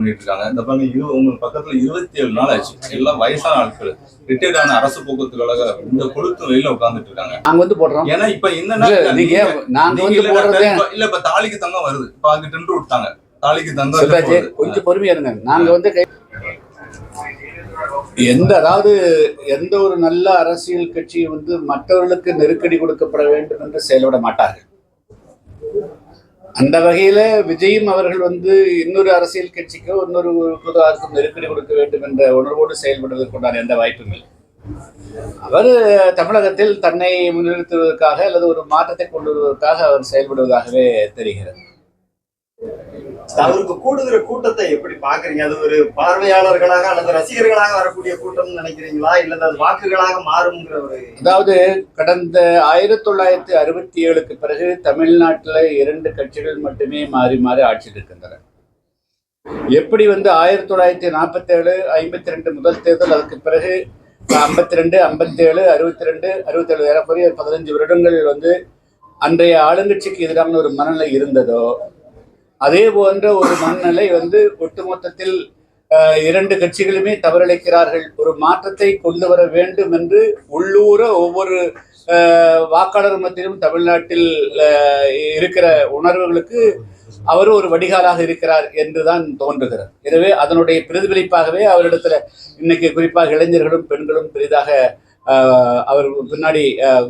பண்ணிட்டு இருக்காங்க இந்த பாருங்க இரு உங்களுக்கு பக்கத்துல இருபத்தி ஏழு நாள் ஆச்சு. எல்லாம் வயசான ஆட்கள். ரிட்டையர்ட் ஆன அரசு போக்குவரத்து கழக இந்த கொளுத்து வெயில உட்கார்ந்துட்டு இருக்காங்க நாங்க வந்து போடுறோம். ஏன்னா இப்ப இல்ல, நீங்க நாங்க வந்து போடுறதே இல்ல இப்ப தாலிக்கு தங்கம் வருது. இப்ப அங்க டெண்டர் விட்டாங்க தாலிக்கு தங்கம். கொஞ்சம் பொறுமையா இருங்க. நாங்க வந்து எந்த அதாவது எந்த ஒரு நல்ல அரசியல் கட்சி வந்து மற்றவர்களுக்கு நெருக்கடி கொடுக்கப்பட வேண்டும் என்று செயல்பட மாட்டார்கள். அந்த வகையில விஜயும் அவர்கள் வந்து இன்னொரு அரசியல் கட்சிக்கோ இன்னொரு புதாருக்கும் நெருக்கடி கொடுக்க வேண்டும் என்ற உணர்வோடு செயல்படுவதற்குண்டான எந்த வாய்ப்பும் இல்லை. அவர் தமிழகத்தில் தன்னை முன்னிறுத்துவதற்காக அல்லது ஒரு மாற்றத்தை கொண்டு வருவதற்காக அவர் செயல்படுவதாகவே தெரிகிறது. அவருக்கு கூடுகிற கூட்டத்தை எப்படி பாக்குறீங்க அது ஒரு பார்வையாளர்களாக அல்லது ரசிகர்களாக வரக்கூடிய கூட்டம் நினைக்கிறீங்களா? இல்ல அது வாக்குகளாக மாறும்ங்கிற ஒரு அதாவது கடந்த ஆயிரத்தி தொள்ளாயிரத்தி அறுபத்தி ஏழுக்கு பிறகு தமிழ்நாட்டில் இரண்டு கட்சிகள் மட்டுமே மாறி மாறி ஆட்சியில் இருக்கின்றன. எப்படி வந்து ஆயிரத்தி தொள்ளாயிரத்தி நாற்பத்தி ஏழு ஐம்பத்தி ரெண்டு முதல் தேர்தல் அதுக்கு பிறகு ஐம்பத்தி ரெண்டு ஐம்பத்தி ஏழு அறுபத்தி ரெண்டு அறுபத்தி ஏழு ஏறக்குறைய பதினஞ்சு வருடங்கள் வந்து அன்றைய ஆளுங்கட்சிக்கு எதிரான ஒரு மனநிலை இருந்ததோ அதே போன்ற ஒரு மனநிலை வந்து ஒட்டுமொத்தத்தில் இரண்டு கட்சிகளுமே தவறிழைக்கிறார்கள். ஒரு மாற்றத்தை கொண்டு வர வேண்டும் என்று உள்ளூர ஒவ்வொரு வாக்காளர் மத்தியிலும் தமிழ்நாட்டில் இருக்கிற உணர்வுகளுக்கு அவர் ஒரு வடிகாலாக இருக்கிறார் என்றுதான் தோன்றுகிறார் எனவே அதனுடைய பிரதிபலிப்பாகவே அவரிடத்துல இன்னைக்கு குறிப்பாக இளைஞர்களும் பெண்களும் பெரிதாக அவர் பின்னாடி அஹ்,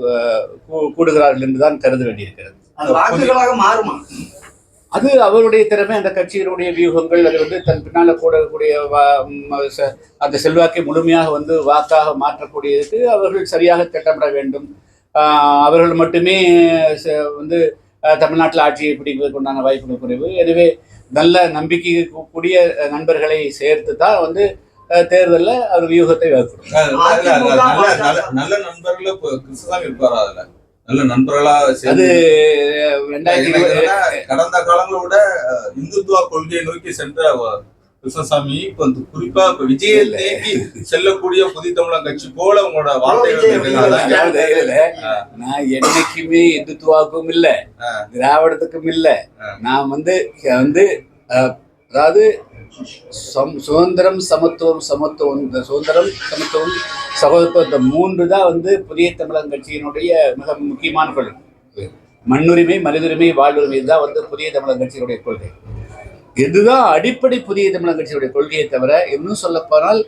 கூ- கூடுகிறார்கள் என்றுதான் கருத வேண்டியிருக்கிறது. வாக்குகளாக மாறுமா? அது அவருடைய திறமை அந்த கட்சியினுடைய வியூகங்கள் அது வந்து தன் பின்னால் கூடக்கூடிய அந்த செல்வாக்கை முழுமையாக வந்து வாக்காக மாற்றக்கூடியதுக்கு அவர்கள் சரியாக திட்டமிட வேண்டும். அவர்கள் மட்டுமே ச- வந்து தமிழ்நாட்டில் ஆட்சியை பிடிப்பதற்கு உண்டான வாய்ப்புகள் குறைவு. எனவே நல்ல நம்பிக்கை கூடிய நண்பர்களை சேர்த்து தான் வந்து தேர்தலில் அவர் வியூகத்தை வைக்கணும் நல்ல நல்ல கிருஷ்ணசாமி இருப்பாரா அதில்? நல்ல நண்பர்களா அது கடந்த காலங்களை விட இந்துத்துவ கொள்கையை நோக்கி சென்ற கிருஷ்ணசாமி இப்ப வந்து குறிப்பா இப்ப விஜயை தேக்கி செல்லக்கூடிய புதிய தமிழக கட்சி போல உங்களோட வார்த்தைகள் நான் என்னைக்குமே இந்துத்துவாவுக்கும் இல்ல. திராவிடத்துக்கும் இல்ல. நான் வந்து வந்து அதாவது சம்- சுதந்திரம் சமத்துவம் சமத்துவம் இந்த சுதந்திரம் சமத்துவம் சகோதரத்துவம் இந்த மூன்று தான் வந்து புதிய தமிழகம் கட்சியினுடைய மிக முக்கியமான கொள்கை. மண்ணுரிமை மனிதுரிமை வாழ்வுரிமை தான் வந்து புதிய தமிழகம் கட்சியினுடைய கொள்கை. இதுதான் அடிப்படை புதிய தமிழகம் கட்சியினுடைய கொள்கையை தவிர இன்னும் சொல்லப்போனால்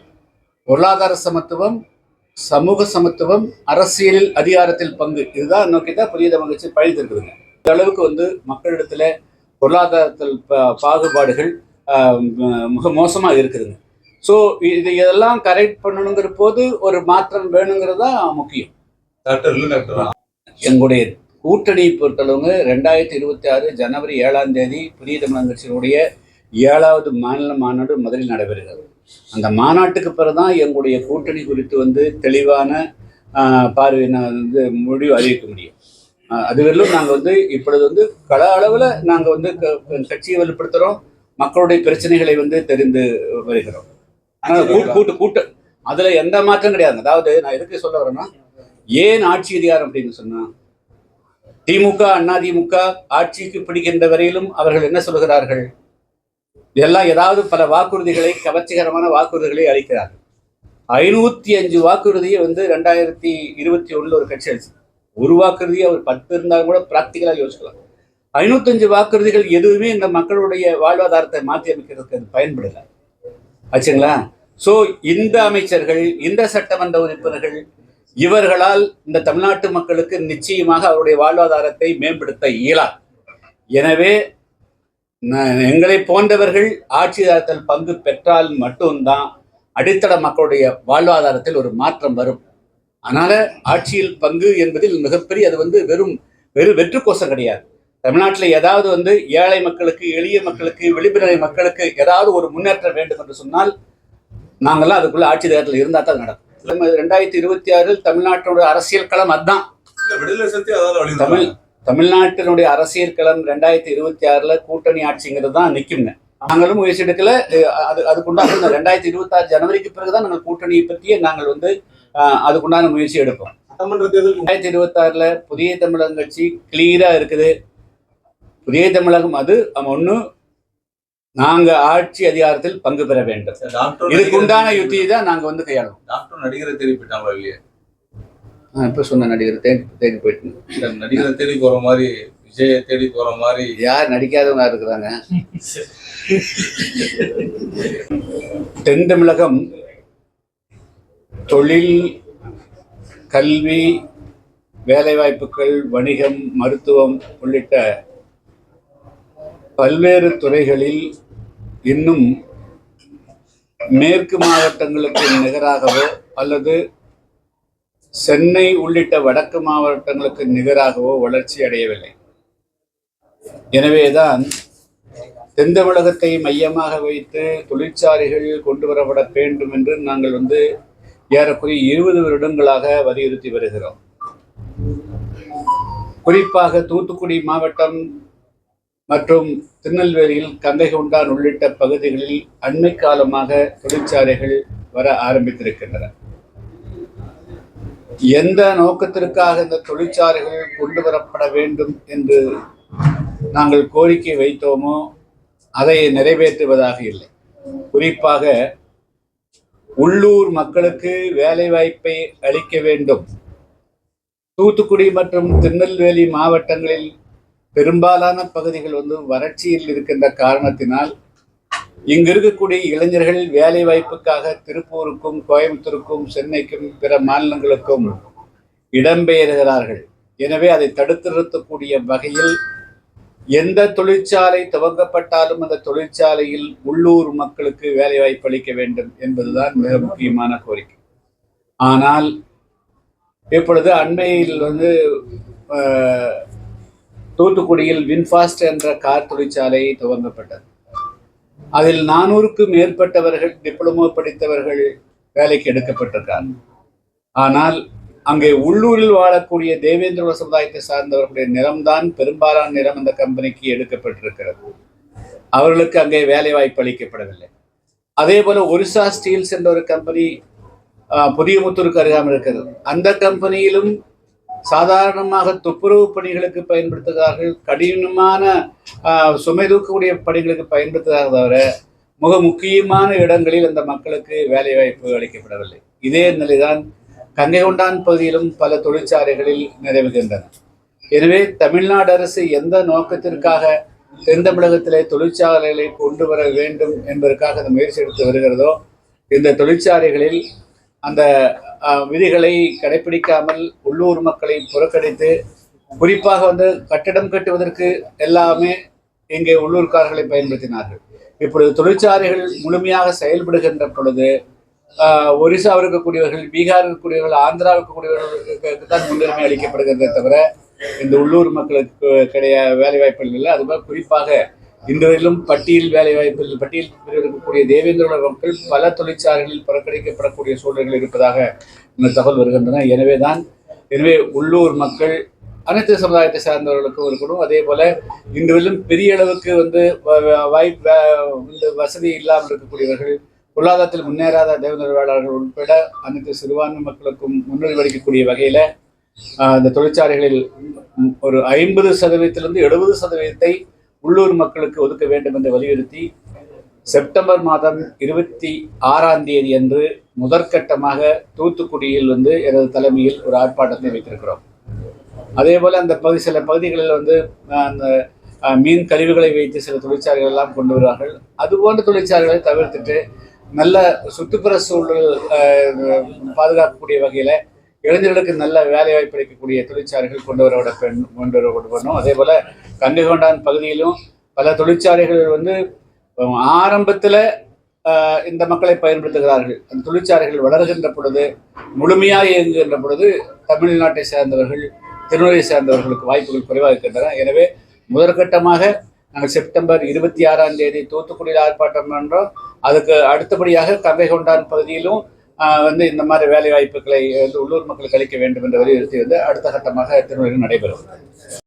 பொருளாதார சமத்துவம் சமூக சமத்துவம் அரசியலில் அதிகாரத்தில் பங்கு. இதுதான் நோக்கி தான் புதிய தமிழக கட்சி பழித்திருக்குதுங்க இந்த அளவுக்கு வந்து மக்களிடத்துல பொருளாதாரத்தில் பாகுபாடுகள் மிக மோசமாக இருக்குதுங்க. ஸோ இது இதெல்லாம் கரெக்ட் பண்ணணுங்கிற போது ஒரு மாற்றம் வேணுங்கிறது தான் முக்கியம் எங்களுடைய கூட்டணி பொறுத்தளவுங்க ரெண்டாயிரத்தி இருபத்தி ஆறு ஜனவரி ஏழாம் தேதி புதிய தமிழக கட்சியினுடைய ஏழாவது மாநில மாநாடு மதுரையில் நடைபெறுகிறது. அந்த மாநாட்டுக்கு பிறகு தான் எங்களுடைய கூட்டணி குறித்து வந்து தெளிவான பார்வை நான் வந்து முடிவு அறிவிக்க முடியும். அதுவரையிலும் நாங்கள் வந்து இப்பொழுது வந்து கள அளவில் நாங்கள் வந்து கட்சியை வலுப்படுத்துகிறோம் மக்களுடைய பிரச்சனைகளை வந்து தெரிந்து வருகிறோம். ஆனால் கூட்டு கூட்டு கூட்டு. அதில் எந்த மாற்றம் கிடையாது. அதாவது நான் எதுக்கு சொல்ல வரேன்னா ஏன் ஆட்சி அதிகாரம் அப்படின்னு சொன்னா திமுக அதிமுக ஆட்சிக்கு பிடிக்கின்ற வரையிலும் அவர்கள் என்ன சொல்கிறார்கள் எல்லாம் ஏதாவது பல வாக்குறுதிகளை கவர்ச்சிகரமான வாக்குறுதிகளை அளிக்கிறார்கள். ஐநூத்தி அஞ்சு வாக்குறுதியை வந்து ரெண்டாயிரத்தி இருபத்தி ஒண்ணுல ஒரு கட்சி அளிச்சு ஒரு வாக்குறுதியை அவர் பத்து இருந்தாலும் கூட பிராக்டிக்கலா யோசிக்கலாம். ஐநூத்தஞ்சு வாக்குறுதிகள் எதுவுமே இந்த மக்களுடைய வாழ்வாதாரத்தை மாற்றி அமைக்கிறதுக்கு அது பயன்படல. ஆச்சுங்களா? ஸோ இந்த அமைச்சர்கள் இந்த சட்டமன்ற உறுப்பினர்கள் இவர்களால் இந்த தமிழ்நாட்டு மக்களுக்கு நிச்சயமாக அவருடைய வாழ்வாதாரத்தை மேம்படுத்த இயலாது. எனவே எங்களை போன்றவர்கள் ஆட்சிதாரத்தில் பங்கு பெற்றால் மட்டும்தான் அடித்தள மக்களுடைய வாழ்வாதாரத்தில் ஒரு மாற்றம் வரும். அதனால ஆட்சியில் பங்கு என்பதில் மிகப்பெரிய அது வந்து வெறும் வெறும் வெற்று கோஷம் கிடையாது. தமிழ்நாட்டில் ஏதாவது வந்து ஏழை மக்களுக்கு எளிய மக்களுக்கு விளிம்புநிலை மக்களுக்கு ஏதாவது ஒரு முன்னேற்றம் வேண்டும் என்று சொன்னால் நாங்கள்லாம் அதுக்குள்ள ஆட்சி அதிகாரத்தில் இருந்தால் தான் நடக்கும். ரெண்டாயிரத்தி இருபத்தி ஆறில் தமிழ்நாட்டோட அரசியல் களம் அதுதான் தமிழ். தமிழ்நாட்டினுடைய அரசியல் களம் ரெண்டாயிரத்தி இருபத்தி ஆறுல கூட்டணி ஆட்சிங்கிறது தான் நிற்குங்க நாங்களும் முயற்சி எடுக்கல அது அதுக்குண்டான ரெண்டாயிரத்தி இருபத்தி ஆறு ஜனவரிக்கு பிறகுதான் நாங்கள் கூட்டணியை பற்றியே நாங்கள் வந்து அதுக்குண்டான முயற்சி எடுப்போம். தேர்தல் ரெண்டாயிரத்தி இருபத்தி ஆறுல புதிய தமிழகம் கட்சி கிளியரா இருக்குது. புதிய தமிழகம் அது ஒன்று நாங்க ஆட்சி அதிகாரத்தில் பங்கு பெற வேண்டும். டாக்டர் இதுக்கு உண்டான யுத்தியை தான் நாங்க வந்து கையாளுவோம் டாக்டர் நடிகரை தேடி போயிட்டாங்களா இல்லையா இப்ப சொன்ன நடிகர் தேடி தேடி போயிட்டு நடிகரை தேடி போற மாதிரி விஜயை தேடி போற மாதிரி. யார் நடிக்காதவங்க இருக்கிறாங்க? தென் தமிழகம் தொழில் கல்வி வேலைவாய்ப்புகள் வணிகம் மருத்துவம் உள்ளிட்ட பல்வேறு துறைகளில் இன்னும் மேற்கு மாவட்டங்களுக்கு நிகராகவோ அல்லது சென்னை உள்ளிட்ட வடக்கு மாவட்டங்களுக்கு நிகராகவோ வளர்ச்சி அடையவில்லை. எனவேதான் தென் தமிழகத்தை மையமாக வைத்து தொழிற்சாலைகள் கொண்டு வரப்பட வேண்டும் என்று நாங்கள் வந்து ஏறக்குறைய இருபது வருடங்களாக வலியுறுத்தி வருகிறோம். குறிப்பாக தூத்துக்குடி மாவட்டம் மற்றும் திருநெல்வேலியில் கங்கை உள்ளிட்ட பகுதிகளில் அண்மை காலமாக தொழிற்சாலைகள் வர ஆரம்பித்திருக்கின்றன. எந்த நோக்கத்திற்காக இந்த தொழிற்சாலைகள் கொண்டு வரப்பட வேண்டும் என்று நாங்கள் கோரிக்கை வைத்தோமோ அதை நிறைவேற்றுவதாக இல்லை. குறிப்பாக உள்ளூர் மக்களுக்கு வேலைவாய்ப்பை அளிக்க வேண்டும். தூத்துக்குடி மற்றும் திருநெல்வேலி மாவட்டங்களில் பெரும்பாலான பகுதிகள் வந்து வறட்சியில் இருக்கின்ற காரணத்தினால் இங்கு இருக்கக்கூடிய இளைஞர்கள் வேலை வாய்ப்புக்காக திருப்பூருக்கும் கோயம்புத்தூருக்கும் சென்னைக்கும் பிற மாநிலங்களுக்கும் இடம்பெயர்கிறார்கள். எனவே அதை தடுத்து நிறுத்தக்கூடிய வகையில் எந்த தொழிற்சாலை துவங்கப்பட்டாலும் அந்த தொழிற்சாலையில் உள்ளூர் மக்களுக்கு வேலை வாய்ப்பு அளிக்க வேண்டும் என்பதுதான் மிக முக்கியமான கோரிக்கை. ஆனால் இப்பொழுது அண்மையில் வந்து தூத்துக்குடியில் வின்ஃபாஸ்ட் என்ற கார் தொழிற்சாலை துவங்கப்பட்டது. அதில் நானூறுக்கும் மேற்பட்டவர்கள் டிப்ளமோ படித்தவர்கள் வேலைக்கு எடுக்கப்பட்டிருக்காங்க ஆனால் அங்கே உள்ளூரில் வாழக்கூடிய தேவேந்திர சமுதாயத்தை சார்ந்தவர்களுடைய நிறம்தான் பெரும்பாலான நிறம் அந்த கம்பெனிக்கு எடுக்கப்பட்டிருக்கிறது. அவர்களுக்கு அங்கே வேலை வாய்ப்பு அளிக்கப்படவில்லை. அதே போல ஒரிசா ஸ்டீல்ஸ் என்ற ஒரு கம்பெனி புதியமுத்தூருக்கு அருகாமல் இருக்கிறது. அந்த கம்பெனியிலும் சாதாரணமாக துப்புரவு பணிகளுக்கு பயன்படுத்துகிறார்கள் கடினமான சுமை தூக்கக்கூடிய பணிகளுக்கு பயன்படுத்துகிறார்கள் தவிர மிக முக்கியமான இடங்களில் அந்த மக்களுக்கு வேலை வாய்ப்பு அளிக்கப்படவில்லை. இதே நிலைதான் கங்கை கொண்டான் பகுதியிலும் பல தொழிற்சாலைகளில் நிறைவுகின்றன. எனவே தமிழ்நாடு அரசு எந்த நோக்கத்திற்காக தென் தமிழகத்திலே தொழிற்சாலைகளை கொண்டு வர வேண்டும் என்பதற்காக அந்த முயற்சி எடுத்து வருகிறதோ இந்த தொழிற்சாலைகளில் அந்த விதிகளை கடைபிடிக்காமல் உள்ளூர் மக்களை புறக்கணித்து குறிப்பாக வந்து கட்டிடம் கட்டுவதற்கு எல்லாமே இங்கே உள்ளூர்காரர்களை பயன்படுத்தினார்கள். இப்பொழுது தொழிற்சாலைகள் முழுமையாக செயல்படுகின்ற பொழுது ஒரிசாவில் இருக்கக்கூடியவர்கள் பீகார் இருக்கக்கூடியவர்கள் ஆந்திரா இருக்கக்கூடியவர்களுக்கு தான் முன்னுரிமை அளிக்கப்படுகிறதே தவிர இந்த உள்ளூர் மக்களுக்கு கிடையாது வேலைவாய்ப்புகள் இல்லை. அதுபோல் குறிப்பாக இன்றையிலும் பட்டியல் வேலை வாய்ப்பில் பட்டியல் இருக்கக்கூடிய தேவேந்திர மக்கள் பல தொழிற்சாலைகளில் புறக்கணிக்கப்படக்கூடிய சூழல்கள் இருப்பதாக இந்த தகவல் வருகின்றன. எனவே தான் எனவே உள்ளூர் மக்கள் அனைத்து சமுதாயத்தை சார்ந்தவர்களுக்கும் இருக்கணும். அதே போல இன்றுவிலும் பெரிய அளவுக்கு வந்து வ- வாய்ப்பு வசதி இல்லாமல் இருக்கக்கூடியவர்கள் பொருளாதாரத்தில் முன்னேறாத தேவநிறுவாளர்கள் உட்பட அனைத்து சிறுபான்மை மக்களுக்கும் முன்னுரிமை அளிக்கக்கூடிய வகையில அந்த இந்த தொழிற்சாலைகளில் ஒரு ஐம்பது சதவீதத்திலிருந்து எழுபது சதவீதத்தை உள்ளூர் மக்களுக்கு ஒதுக்க வேண்டும் என்று வலியுறுத்தி செப்டம்பர் மாதம் இருபத்தி ஆறாம் தேதி அன்று முதற்கட்டமாக தூத்துக்குடியில் வந்து எனது தலைமையில் ஒரு ஆர்ப்பாட்டத்தை வைத்திருக்கிறோம். அதே போல் அந்த பகுதி சில பகுதிகளில் வந்து அந்த மீன் கழிவுகளை வைத்து சில தொழிற்சாலைகள் எல்லாம் கொண்டு வருவார்கள். அது போன்ற தொழிற்சாலைகளை தவிர்த்துட்டு நல்ல சுற்றுப்புற சூழல் பாதுகாக்கக்கூடிய வகையில் இளைஞர்களுக்கு நல்ல வேலை வாய்ப்பு அளிக்கக்கூடிய தொழிற்சாலைகள் கொண்டு வரப்பட கொண்டு வரப்படணும் அதே போல கங்கை பகுதியிலும் பல தொழிற்சாலைகள் வந்து ஆரம்பத்தில் இந்த மக்களை பயன்படுத்துகிறார்கள். அந்த தொழிற்சாலைகள் வளர்கின்ற பொழுது முழுமையாக இயங்குகின்ற பொழுது தமிழ்நாட்டை சேர்ந்தவர்கள் திருநெல்வேலியை சேர்ந்தவர்களுக்கு வாய்ப்புகள் குறைவாக இருக்கின்றன. எனவே முதற்கட்டமாக நாங்கள் செப்டம்பர் இருபத்தி ஆறாம் தேதி தூத்துக்குடியில் ஆர்ப்பாட்டம் என்றோம் அதுக்கு அடுத்தபடியாக கங்கை கொண்டான் பகுதியிலும் வந்து இந்த மாதிரி வேலை வாய்ப்புகளை வந்து உள்ளூர் மக்களுக்கு அளிக்க வேண்டும் என்ற வலியுறுத்தி வந்து அடுத்த கட்டமாக திருநெல்வேலியில் நடைபெறும்